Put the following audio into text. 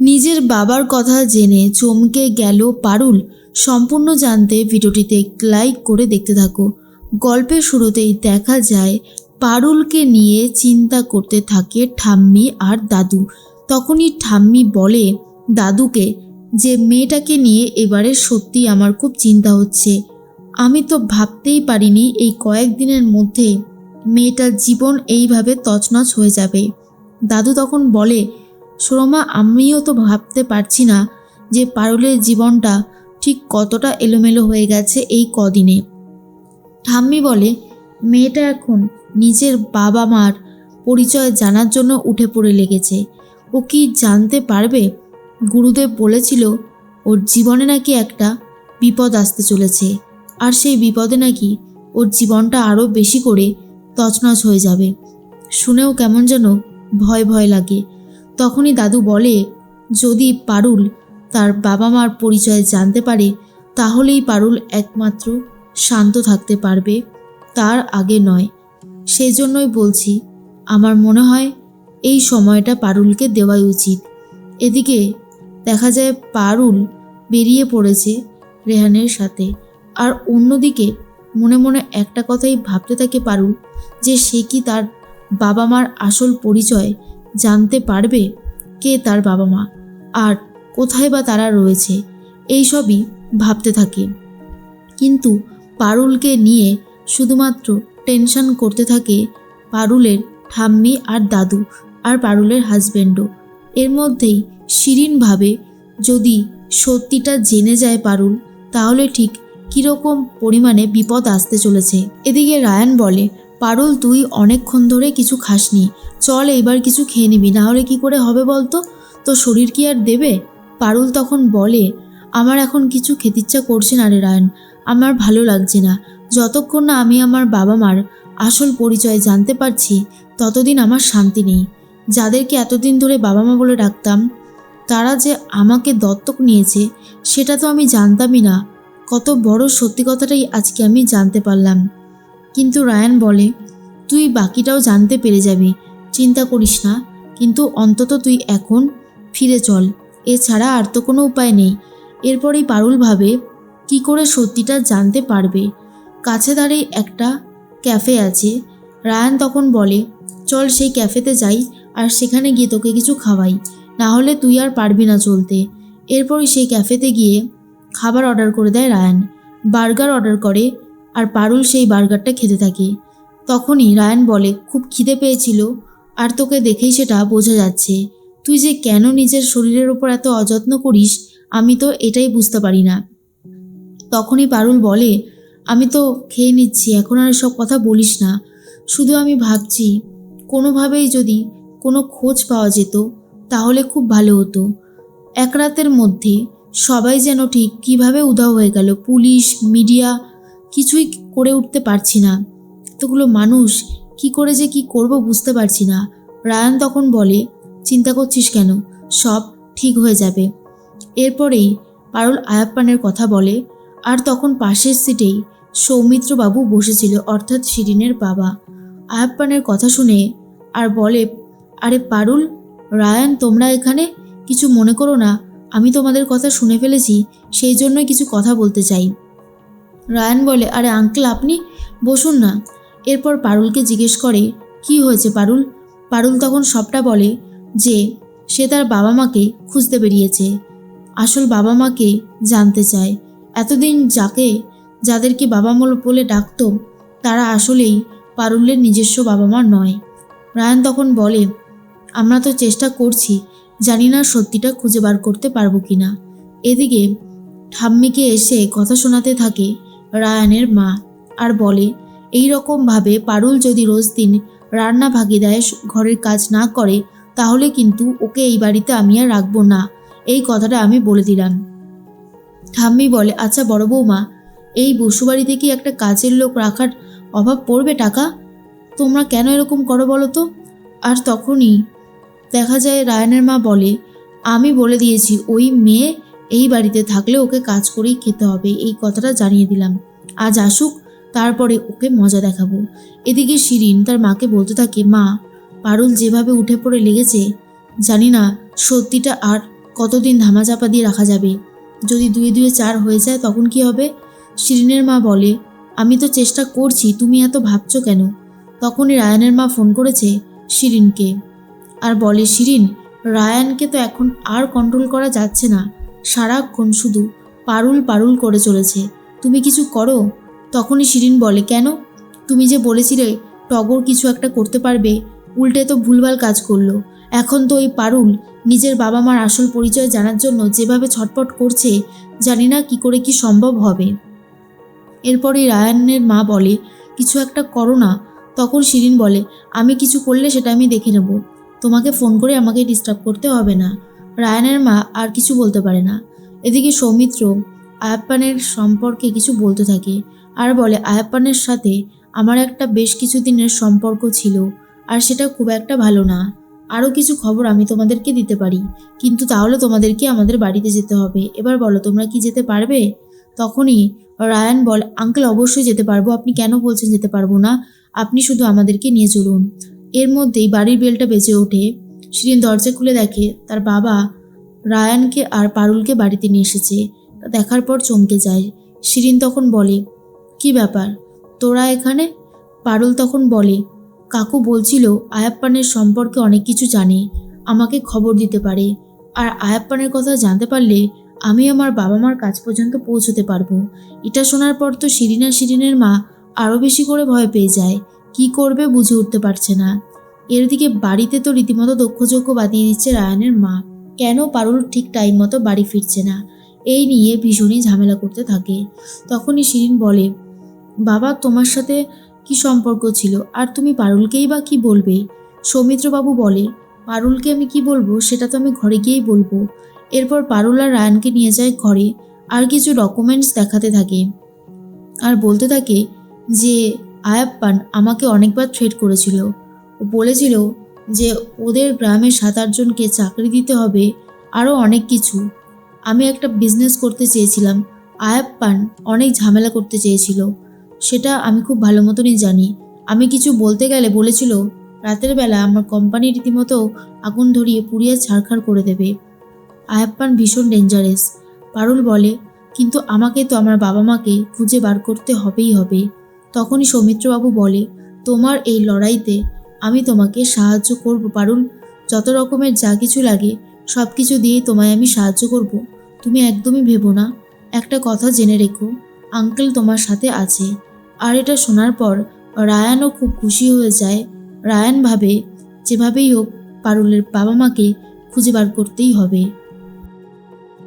নিজের বাবার কথা জেনে চমকে গেল পারুল। সম্পূর্ণ জানতে ভিডিওটিতে লাইক করে দেখতে থাকো। গল্পের শুরুতেই দেখা যায়, পারুলকে নিয়ে চিন্তা করতে থাকে ঠাম্মি আর দাদু। তখনই ঠাম্মি বলে, দাদুকে, যে মেয়েটাকে নিয়ে এবারে সত্যি আমার খুব চিন্তা হচ্ছে। আমি তো ভাবতেই পারিনি এই কয়েকদিনের মধ্যে মেয়েটার জীবন এইভাবে তছনছ হয়ে যাবে। দাদু তখন বলে সুরমা, আমিও তো ভাবতে পারছি না যে পারুলের জীবনটা ঠিক কতটা এলোমেলো হয়ে গেছে এই কদিনে। ঠাম্মি বলে, মেয়েটা এখন নিজের বাবা মার পরিচয় জানার জন্য উঠে পড়ে লেগেছে। ও কি জানতে পারবে? গুরুদেব বলেছিল, ওর জীবনে নাকি একটা বিপদ আসতে চলেছে। আর সেই বিপদে নাকি ওর জীবনটা আরও বেশি করে তছনছ হয়ে যাবে। শুনেও কেমন যেন ভয় ভয় লাগে। তখনই দাদু বলে, যদি পারুল তার বাবা মার পরিচয় জানতে পারে, তাহলেই পারুল একমাত্র শান্ত থাকতে পারবে। তার আগে নয়। সেই জন্যই বলছি, আমার মনে হয় এই সময়টা পারুলকে দেওয়াই উচিত। এদিকে দেখা যায় পারুল বেরিয়ে পড়েছে রেহানের সাথে। আর অন্যদিকে মনে মনে একটা কথাই ভাবতে থাকে পারুল, যে সে কি তার বাবা মার আসল পরিচয় জানতে পারবে কে তার বাবা মা আর কোথায় বা তারা রয়েছে, এই সবই ভাবতে থাকে। কিন্তু পারুলকে নিয়ে শুধুমাত্র টেনশন করতে থাকে পারুলের ঠাম্মি আর দাদু আর পারুলের হাজব্যান্ডও এর মধ্যেই শিরিনভাবে যদি সত্যিটা জেনে যায় পারুল, তাহলে ঠিক কীরকম পরিমাণে বিপদ আসতে চলেছে। এদিকে রায়ান বলে পারুল, তুই অনেকক্ষণ ধরে কিছু খাসনি। চল এইবার কিছু খেয়ে নিবি, না হলে কি করে হবে বলতো? তো শরীর কি আর দেবে? পারুল তখন বলে, আমার এখন কিছু খেতে ইচ্ছা করছে না রে রায়ন। আমার ভালো লাগছে না। যতক্ষণ না আমি আমার বাবা মার আসল পরিচয় জানতে পারছি, ততদিন আমার শান্তি নেই। যাদেরকে এতদিন ধরে বাবা মা বলে ডাকতাম, তারা যে আমাকে দত্তক নিয়েছে, সেটা তো আমি জানতামই না। কত বড় সত্যি কথাটাই আজকে আমি জানতে পারলাম। কিন্তু রায়ান বলে, তুই বাকিটাও জানতে পেরে যাবি, চিন্তা করিস না, কিন্তু অন্তত তুই এখন ফিরে চল, এছাড়া আর তো কোনো উপায় নেই এরপরেই পারুল ভাবে, কি করে সত্যিটা জানতে পারবে? কাছে দাঁড়িয়ে একটা ক্যাফে আছে রায়ান তখন বলে, চল সেই ক্যাফেতে যাই, আর সেখানে গিয়ে তোকে কিছু খাওয়াই, না হলে তুই আর পারবি না চলতে এরপরই সেই ক্যাফেতে গিয়ে খাবার অর্ডার করে দেয় রায়ান। বার্গার অর্ডার করে আর পারুল সেই বার্গারটা খেতে থাকে। তখনই রায়ান বলে, খুব খিদে পেয়েছিল। আর তোকে দেখেই সেটা বোঝা যাচ্ছে। তুই যে কেন নিজের শরীরের ওপর এত অযত্ন করিস, আমি তো এটাই বুঝতে পারি না। তখনই পারুল বলে, আমি তো খেয়ে নিচ্ছি, এখন আর সব কথা বলিস না। শুধু আমি ভাবছি, কোনোভাবেই যদি কোনো খোঁজ পাওয়া যেত, তাহলে খুব ভালো হতো। এক রাতের মধ্যে সবাই যেন ঠিক কীভাবে উধাও হয়ে গেল, পুলিশ, মিডিয়া কিছুই করে উঠতে পারছি না। এতগুলো মানুষ, কি করে যে কি করব বুঝতে পারছি না। রায়ান তখন বলে, চিন্তা করছিস কেন? সব ঠিক হয়ে যাবে। এরপরেই পারুল আয়াপ্পানের কথা বলে, আর তখন পাশের সিটেই সৌমিত্রবাবু বসেছিল, অর্থাৎ শিরিনের বাবা। আয়াপ্পানের কথা শুনে আর বলে, আরে পারুল, রায়ান, তোমরা এখানে কিছু মনে করো না। আমি তোমাদের কথা শুনে ফেলেছি, সেই জন্যই কিছু কথা বলতে চাই। রায়ান বলে, আরে আঙ্কেল, আপনি বসুন না। এরপর পারুলকে জিজ্ঞেস করে, কি হয়েছে পারুল? পারুল তখন সবটা বলে যে, সে তার বাবা মাকে খুঁজতে বেরিয়েছে। আসল বাবা মাকে জানতে চায়। এতদিন যাকে, যাদেরকে বাবা মা বলে ডাকতো, তারা আসলেই পারুলের নিজস্ব বাবা মা নয়। রায়ান তখন বলে, আমরা তো চেষ্টা করছি, জানি না সত্যিটা খুঁজে বার করতে পারব কি না এদিকে ঠাম্মিকে এসে কথা শোনাতে থাকে রায়ানের মা। আর বলে, এই রকমভাবে পারুল যদি রোজ দিন রান্না ভাগি দেয়, ঘরের কাজ না করে, তাহলে কিন্তু ওকে এই বাড়িতে আমি আর রাখব না। এই কথাটা আমি বলে দিলাম। ঠাম্মি বলে আচ্ছা বড় বৌমা, এই বসুবাড়িতে কি একটা কাজের লোক রাখার অভাব পড়বে টাকা? তোমরা কেন এরকম করো বলো তো? আর তখনই দেখা যায়, রায়নের মা বলে, আমি বলে দিয়েছি, ওই মেয়ে এই বাড়িতে থাকলে ওকে কাজ করেই খেতে হবে, এই কথাটা জানিয়ে দিলাম। আজ আসুক, তারপরে ওকে মজা দেখাবো। এদিকে শিরিন তার মাকে বলতে থাকে, মা, পারুল যেভাবে উঠে পড়ে লেগেছে, জানি না সত্যিটা আর কতদিন ধামাচাপা দিয়ে রাখা যাবে। যদি দুয়ে দুয়ে চার হয়ে যায় তখন কি হবে? শিরিনের মা বলে, আমি তো চেষ্টা করছি, তুমি এত ভাবছ কেন? তখনই রায়ানের মা ফোন করেছে শিরিনকে। আর বলে, শিরিন, রায়ানকে তো এখন আর কন্ট্রোল করা যাচ্ছে না। সারাক্ষণ শুধু পারুল পারুল করে চলেছে। তুমি কিছু করো? তখনই শিরিন বলে, কেন? তুমি যে বলেছিলে টগর কিছু একটা করতে পারবে, উল্টে তো ভুলভাল কাজ করল। এখন তো ওই পারুল নিজের বাবা মার আসল পরিচয় জানার জন্য যেভাবে ছটপট করছে, জানি না কি করে কি সম্ভব হবে। এরপরে রায়ানের মা বলে, কিছু একটা করো না। তখন শিরিন বলে, আমি কিছু করলে সেটা আমি দেখে নেব। তোমাকে ফোন করে আমাকে ডিস্টার্ব করতে হবে না। রায়ানের মা আর কিছু বলতে পারে না। এদিকে সৌমিত্র আয়াপ্পানের সম্পর্কে কিছু বলতে থাকে আর বলে, আয়াপ্পানের সাথে আমার একটা বেশ কিছু দিনের সম্পর্ক ছিল আর সেটা খুব একটা ভালো না। আরও কিছু খবর আমি তোমাদেরকে দিতে পারি, কিন্তু তাহলে তোমাদেরকে আমাদের বাড়িতে যেতে হবে। এবার বলো, তোমরা কি যেতে পারবে? তখনই রায়ান বল, আঙ্কেল, অবশ্যই যেতে পারব। আপনি কেন বলছেন যেতে পারব না? আপনি শুধু আমাদেরকে নিয়ে চলুন। এর মধ্যেই বাড়ির বেলটা বেজে ওঠে। শিরিন দরজা খুলে দেখে তার বাবা রায়ানকে আর পারুলকে বাড়িতে নিয়ে এসেছে। তা দেখার পর চমকে যায়। শিরিন তখন বলে, কি ব্যাপার? তোরা এখানে? পারুল তখন বলে, কাকু বলছিল আয়াপ্পানের সম্পর্কে অনেক কিছু জানে, আমাকে খবর দিতে পারে। আর আয়াপ্পানের কথা জানতে পারলে আমি আমার বাবা মার কাছ পর্যন্ত পৌঁছতে পারব। এটা শোনার পর তো শিরিনা শিরিনের মা আরও বেশি করে ভয় পেয়ে যায়। কি করবে বুঝে উঠতে পারছে না। এর দিকে বাড়িতে তো রীতিমতো দক্ষযজ্ঞ বাদিয়ে দিচ্ছে রায়ানের মা। কেন পারুল ঠিক টাইম মতো বাড়ি ফিরছে না? এই নিয়ে ভীষণই ঝামেলা করতে থাকে। তখনই শিরিন বলে, বাবা, তোমার সাথে কি সম্পর্ক ছিল? আর তুমি পারুলকেই বা কি বলবে? সৌমিত্রবাবু বলে, পারুলকে আমি কি বলব? সেটা তো আমি ঘরে গিয়েই বলব। এরপর পারুল আর রায়ানকে নিয়ে যায় ঘরে, আর কিছু ডকুমেন্টস দেখাতে থাকে। আর বলতে থাকে যে, আয়াপ্পান আমাকে অনেকবার থ্রেট করেছিল। বলেছিল যে ওদের গ্রামের সাত আটজনকে চাকরি দিতে হবে আরও অনেক কিছু। আমি একটা বিজনেস করতে চেয়েছিলাম। আয়াপ্পান অনেক ঝামেলা করতে চেয়েছিল। সেটা আমি খুব ভালো মতনই জানি। আমি কিছু বলতে গেলে বলেছিল, রাতের বেলা আমার কোম্পানি রীতিমতো আগুন ধরিয়ে পুড়িয়ে ছাড়খাড় করে দেবে। আয়াপ্পান ভীষণ ডেঞ্জারাস পারুল বলে, কিন্তু আমাকে তো আমার বাবা মাকে খুঁজে বার করতে হবেই হবে। তখনই সৌমিত্রবাবু বলে, তোমার এই লড়াইতে আমি তোমাকে সাহায্য করব, পারুল। যত রকমের যা কিছু লাগে সব কিছু দিয়েই তোমায় আমি সাহায্য করব। তুমি একদমই ভেবো না। একটা কথা জেনে রেখো, আঙ্কেল তোমার সাথে আছে। আর এটা শোনার পর রায়ানও খুব খুশি হয়ে যায়। রায়ান ভাবে, যেভাবেই হোক, পারুলের বাবা মাকে খুঁজে বার করতেই হবে।